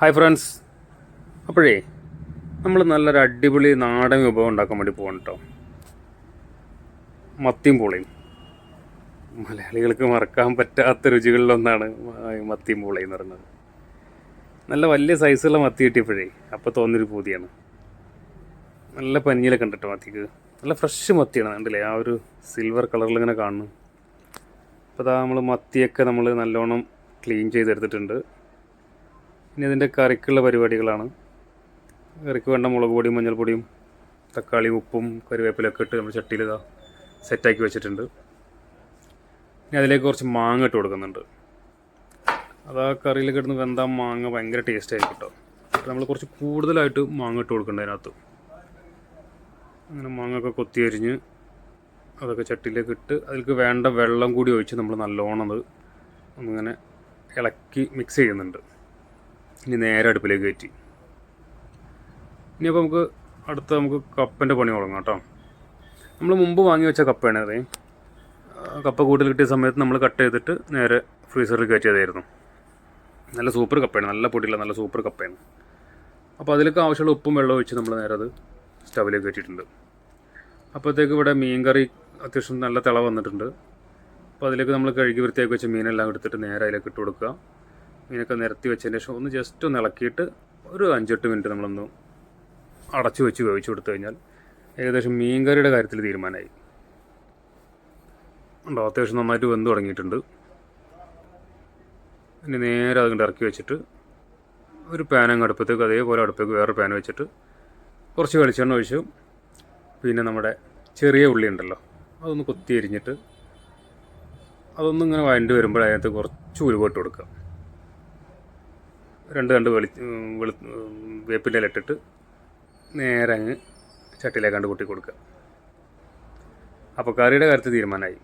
Hi friends അപ്പോഴേ നമ്മൾ നല്ലൊരു അടിപൊളി നാടൻ വിഭവം ഉണ്ടാക്കാൻ വേണ്ടി പോകണം കേട്ടോ മത്തിയും പൂളയും. മലയാളികൾക്ക് മറക്കാൻ പറ്റാത്ത രുചികളിലൊന്നാണ് മത്തിയും പൂളയും എന്ന് പറയുന്നത്. നല്ല വലിയ സൈസുള്ള മത്തി കിട്ടിയപ്പോഴേ അപ്പോൾ തോന്നിയൊരു പൂതിയാണ്. നല്ല പഞ്ഞിലൊക്കെ ഉണ്ട് കേട്ടോ മത്തിക്ക്. നല്ല ഫ്രഷ് മത്തിയാണ് കണ്ടില്ലേ? ആ ഒരു സിൽവർ കളറിൽ ഇങ്ങനെ കാണുന്നു. അപ്പോൾ അതാ നമ്മൾ മത്തിയൊക്കെ നമ്മൾ നല്ലോണം ക്ലീൻ ചെയ്തെടുത്തിട്ടുണ്ട്. ഇനി അതിന്റെ കറിക്കുള്ള പരിപാടികളാണ്. കറിക്ക് വേണ്ട മുളക് പൊടിയും മഞ്ഞൾപ്പൊടിയും തക്കാളി ഉപ്പും കറിവേപ്പിലൊക്കെ ഇട്ട് നമ്മൾ ചട്ടിയിൽ ഇതാ സെറ്റാക്കി വെച്ചിട്ടുണ്ട്. ഇനി അതിലേക്ക് കുറച്ച് മാങ്ങ ഇട്ട് കൊടുക്കുന്നുണ്ട്. അത് ആ കറിയിൽ വെന്താ മാങ്ങ ഭയങ്കര ടേസ്റ്റ് ആയിരിക്കും നമ്മൾ കുറച്ച് കൂടുതലായിട്ട് മാങ്ങ ഇട്ട് കൊടുക്കേണ്ട അതിനകത്ത്. അങ്ങനെ മാങ്ങ ഒക്കെ കൊത്തി അരിഞ്ഞ് അതൊക്കെ ചട്ടിയിലേക്ക് ഇട്ട് അതിലേക്ക് വേണ്ട വെള്ളം കൂടി ഒഴിച്ച് നമ്മൾ നല്ലോണം അത് ഒന്നിങ്ങനെ ഇളക്കി മിക്സ് ചെയ്യുന്നുണ്ട്. ഇനി നേരെ അടുപ്പിലേക്ക് കയറ്റി. ഇനിയപ്പോൾ നമുക്ക് അടുത്ത നമുക്ക് കപ്പന്റെ പണി തുടങ്ങാം കേട്ടോ. നമ്മൾ മുമ്പ് വാങ്ങി വെച്ച കപ്പയാണ് അതെ. കപ്പ കൂടുതൽ കിട്ടിയ സമയത്ത് നമ്മൾ കട്ട് ചെയ്തിട്ട് നേരെ ഫ്രീസറിൽ കയറ്റിയതായിരുന്നു നല്ല സൂപ്പർ കപ്പയാണ്. നല്ല പൊടിയുള്ള നല്ല സൂപ്പർ കപ്പയാണ്. അപ്പോൾ അതിലേക്ക് ആവശ്യമുള്ള ഉപ്പും വെള്ളം ഒഴിച്ച് നമ്മൾ നേരെ അത് സ്റ്റവിലേക്ക് കയറ്റിയിട്ടുണ്ട്. അപ്പോഴത്തേക്ക് ഇവിടെ മീൻ കറി അത്യാവശ്യം നല്ല തിള വന്നിട്ടുണ്ട്. അപ്പോൾ അതിലേക്ക് നമ്മൾ കഴുകി വൃത്തിയാക്കി വെച്ച മീനെല്ലാം എടുത്തിട്ട് നേരെ അതിലേക്ക് ഇട്ട് കൊടുക്കുക. മീനൊക്കെ നിരത്തി വെച്ചതിന് ശേഷം ഒന്ന് ജസ്റ്റ് ഒന്ന് ഇളക്കിയിട്ട് ഒരു അഞ്ചെട്ട് മിനിറ്റ് നമ്മളൊന്ന് അടച്ചു വെച്ച് വേവിച്ചു കൊടുത്തു കഴിഞ്ഞാൽ ഏകദേശം മീൻ കറിയുടെ കാര്യത്തിൽ തീരുമാനമായി. ഉണ്ടോ അത്യാവശ്യം നന്നായിട്ട് വെന്ത് തുടങ്ങിയിട്ടുണ്ട്. ഇനി നേരെ അതുകൊണ്ട് ഇറക്കി വെച്ചിട്ട് ഒരു പാൻ അടുപ്പത്തേക്ക് അതേപോലെ അടുപ്പേക്ക് വേറൊരു പാൻ വെച്ചിട്ട് കുറച്ച് വെളിച്ചെണ്ണ ഒഴിച്ചു പിന്നെ നമ്മുടെ ചെറിയ ഉള്ളി ഉണ്ടല്ലോ അതൊന്ന് കൊത്തി എരിഞ്ഞിട്ട് അതൊന്നും ഇങ്ങനെ വഴണ്ടി വരുമ്പോൾ അതിനകത്ത് കുറച്ച് ഉരുവോട്ട് കൊടുക്കുക. രണ്ട് രണ്ട് വെളി വെളു വേപ്പിന്റെ നേരെ അങ്ങ് ചട്ടിയിലേക്കാണ്ട് കൊട്ടി കൊടുക്കുക. അപ്പോൾ കറിയുടെ കാര്യത്തിൽ തീരുമാനമായി.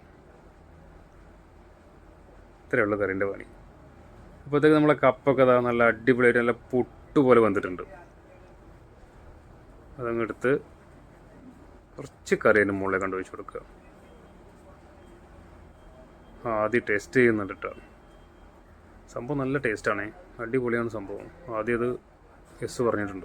ഇത്രയേ ഉള്ളൂ കറീന്റെ പണി. അപ്പോഴത്തേക്ക് നമ്മളെ കപ്പൊക്കെ അതാ നല്ല അടിപൊളിയായിട്ട് നല്ല പുട്ട് പോലെ വന്നിട്ടുണ്ട്. അതങ്ങ് എടുത്ത് കുറച്ച് കറി അതിന്റെ മുകളിൽ കണ്ടുപിടിച്ച് കൊടുക്കുക. ആ ആദ്യം ടേസ്റ്റ് ചെയ്യുന്നുണ്ട് കേട്ടോ സംഭവം നല്ല ടേസ്റ്റാണേ അടിപൊളിയാണ് സംഭവം. ആദ്യം അത് എസ് പറഞ്ഞിട്ടുണ്ട്.